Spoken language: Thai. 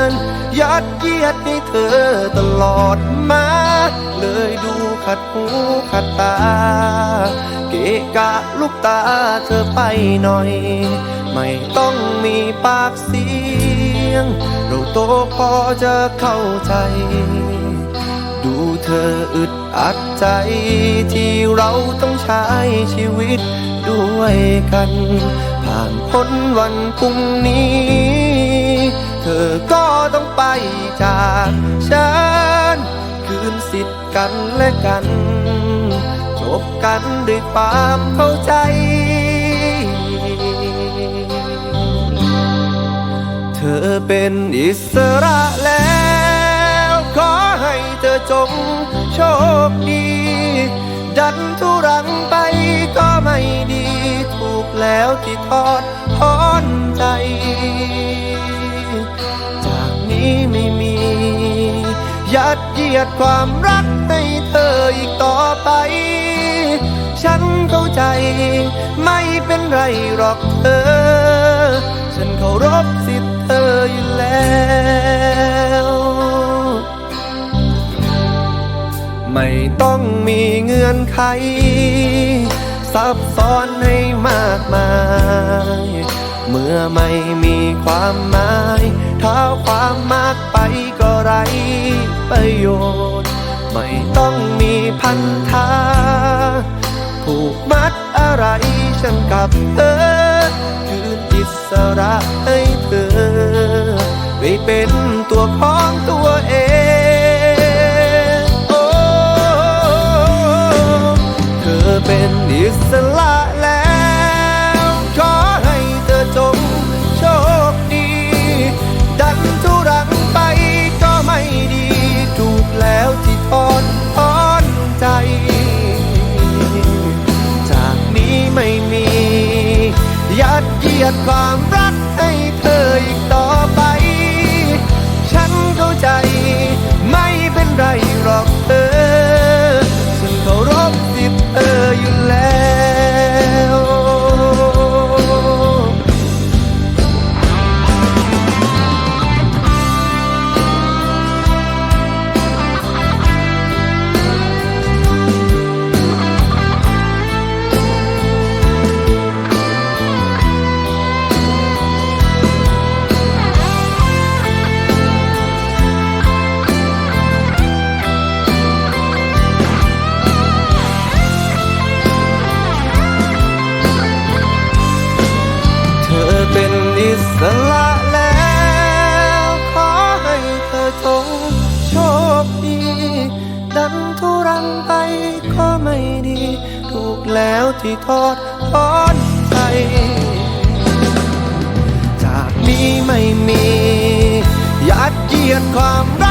น ยัดเยียดให้เธอตลอดมา เลยดูขัดหูขัดตา เกะกะลูกตาเธอไปหน่อย ไม่ต้องมีปากเสียง เราโตพอจะเข้าใจ ดูเธออึดอัดใจ ที่เราต้องใช้ชีวิตด้วยกัน ผ่านพ้นวันพรุ่งนี้ เธอก็ ต้องไปจากฉัน คืนสิทธิ์กันและกัน จบกันด้วยความเข้าใจเธอเป็นอิสระแล้ว ขอให้เธอจงโชคดี ดันทุรังไปก็ไม่ดี ถูกแล้วที่ทอดทอนใจ ดเยียดความรักให้เธออีกต่อไป ฉันเข้าใจไม่เป็นไรหรอกเธอ ฉันเคารพสิทธิ์เธออยู่แล้วไม่ต้องมีเงื่อนไข ซับซ้อนให้มากมาย เมื่อไม่มีความหมายถ้าความมากไปก็ไร ประโยชน์ ไม่ต้องมีพันธาผูกมัดอะไรฉันกับเธอ คืนอิสระให้เธอ ไปเป็นตัวขอ ดเสละแล้วขอให้เธอจงโชคดี ดันทุรังไปก็ไม่ดี ถูกแล้วที่ทอดทอนใจจากนี้ไม่มี ยัดเยียดความรัก